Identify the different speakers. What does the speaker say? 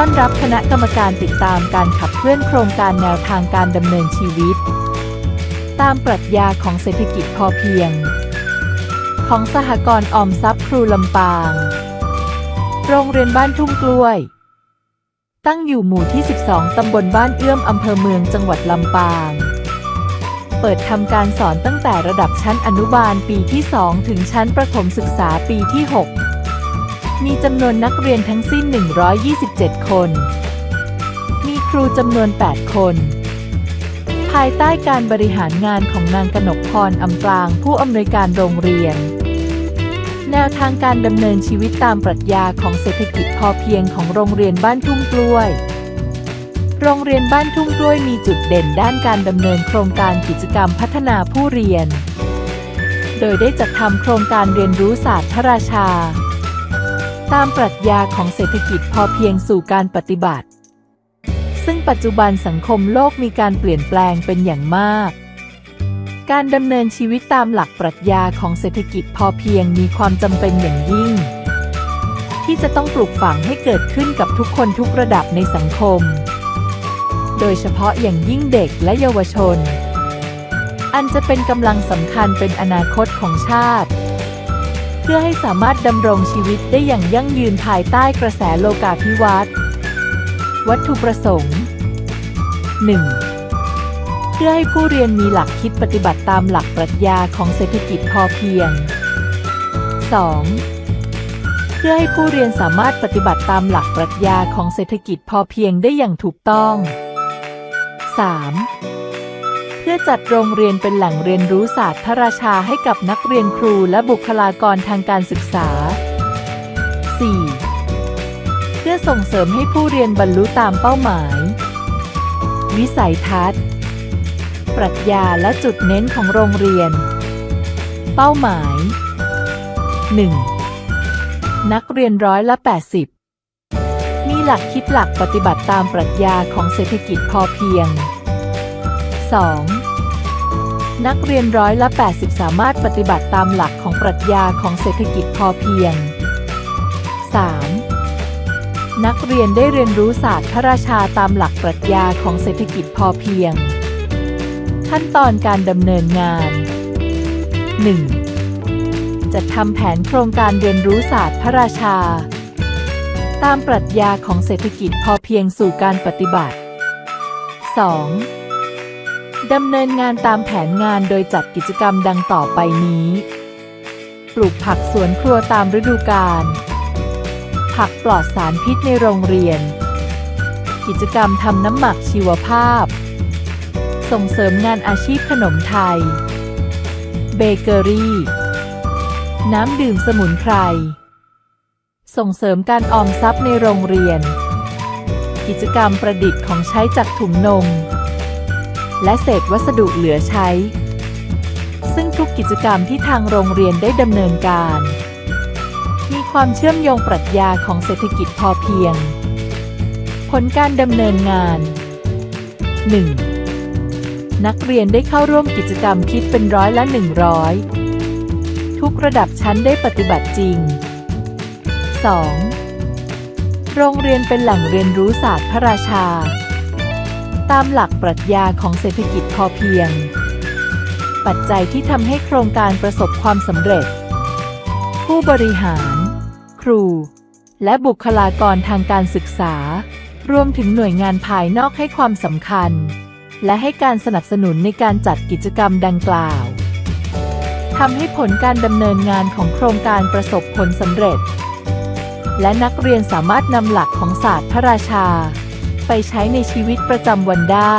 Speaker 1: ต้อนรับคณะกรรมการติดตามการขับเคลื่อนโครงการแนวทางการดำเนินชีวิต ตามปรัชญาของเศรษฐกิจพอเพียง ของสหกรณ์ออมทรัพย์ครูลำปาง โรงเรียนบ้านทุ่งกล้วย ตั้งอยู่หมู่ที่ 12 ตำบลบ้านเอื้อมอำเภอเมืองจังหวัดลำปางเปิดทำการสอนตั้งแต่ระดับชั้นอนุบาลปีที่ 2 ถึงชั้นประถมศึกษาปีที่ 6 มีจำนวนนักเรียนทั้งสิ้น 127 คน มีครูจำนวน 8 คน ภายใต้การบริหารงานของนางกนกพรอำกลางผู้อำนวยการโรงเรียน แนวทางการดำเนินชีวิตตามปรัชญาของเศรษฐกิจพอเพียงของโรงเรียนบ้านทุ่งกล้วยโรงเรียนบ้านทุ่งกล้วยมีจุดเด่นด้านการดำเนินโครงการกิจกรรมพัฒนาผู้เรียน โดยได้จัดทำโครงการเรียนรู้ศาสตร์พระราชา ตามปรัชญาของเศรษฐกิจพอเพียงสู่การปฏิบัติ ซึ่งปัจจุบันสังคมโลกมีการเปลี่ยนแปลงเป็นอย่างมาก การดำเนินชีวิตตามหลักปรัชญาของเศรษฐกิจพอเพียงมีความจำเป็นอย่างยิ่ง ที่จะต้องปลูกฝังให้เกิดขึ้นกับทุกคนทุกระดับในสังคม โดยเฉพาะอย่างยิ่งเด็กและเยาวชน อันจะเป็นกำลังสำคัญเป็นอนาคตของชาติ พื่อให้สามารถดำรงชีวิตได้อย่างยั่งยืนภายใต้กระแสโลกาภิวัตน์วัตถุประสงค์ 1. เพื่อให้ผู้เรียนมีหลักคิดปฏิบัติตามหลักปรัชญาของเศรษฐกิจพอเพียง 2. เพื่อให้ผู้เรียนสามารถปฏิบัติตามหลักปรัชญาของเศรษฐกิจพอเพียงได้อย่างถูกต้อง 3. ่อจัดโรงเรียนเป็นแหล่งเรียนรู้ศาสตร์พระราชาให้กับนักเรียนครูและบุคลากรทางการศึกษา 4. เพื่อส่งเสริมให้ผู้เรียนบรรลุตามเป้าหมาย วิสัยทัศน์ ปรัชญาและจุดเน้นของโรงเรียน เป้าหมาย 1. นักเรียนร้อยละ 80 มีหลักคิดหลักปฏิบัติตามปรัชญาของเศรษฐกิจพอเพียง 2. นักเรียนร้อยละ 80 สามารถปฏิบัติตามหลักของปรัชญาของเศรษฐกิจพอเพียง 3. นักเรียนได้เรียนรู้ศาสตร์พระราชาตามหลักปรัชญาของเศรษฐกิจพอเพียง ขั้นตอนการดำเนินงาน 1. จัดทำแผนโครงการเรียนรู้ศาสตร์พระราชา ตามปรัชญาของเศรษฐกิจพอเพียงสู่การปฏิบัติ 2. ดำเนินงานตามแผนงานโดยจัดกิจกรรมดังต่อไปนี้ ปลูกผักสวนครัวตามฤดูกาล ผักปลอดสารพิษในโรงเรียน กิจกรรมทำน้ำหมักชีวภาพ ส่งเสริมงานอาชีพขนมไทย เบเกอรี่ น้ำดื่มสมุนไพร ส่งเสริมการออมทรัพย์ในโรงเรียน กิจกรรมประดิษฐ์ของใช้จากถุงนม และเศษวัสดุเหลือใช้ ซึ่งทุกกิจกรรมที่ทางโรงเรียนได้ดำเนินการ มีความเชื่อมโยงปรัชญาของเศรษฐกิจพอเพียง ผลการดำเนินงาน 1. นักเรียนได้เข้าร่วมกิจกรรมคิดเป็นร้อยละ 100 ทุกระดับชั้นได้ปฏิบัติจริง 2. โรงเรียนเป็นแหล่งเรียนรู้ศาสตร์พระราชา ตามหลักปรัชญาของเศรษฐกิจพอเพียง ปัจจัยที่ทำให้โครงการประสบความสำเร็จ ผู้บริหาร ครู และบุคลากรทางการศึกษา รวมถึงหน่วยงานภายนอกให้ความสำคัญ และให้การสนับสนุนในการจัดกิจกรรมดังกล่าวทำให้ผลการดำเนินงานของโครงการประสบผลสำเร็จ และนักเรียนสามารถนำหลักของศาสตร์พระราชา ไปใช้ในชีวิตประจำวันได้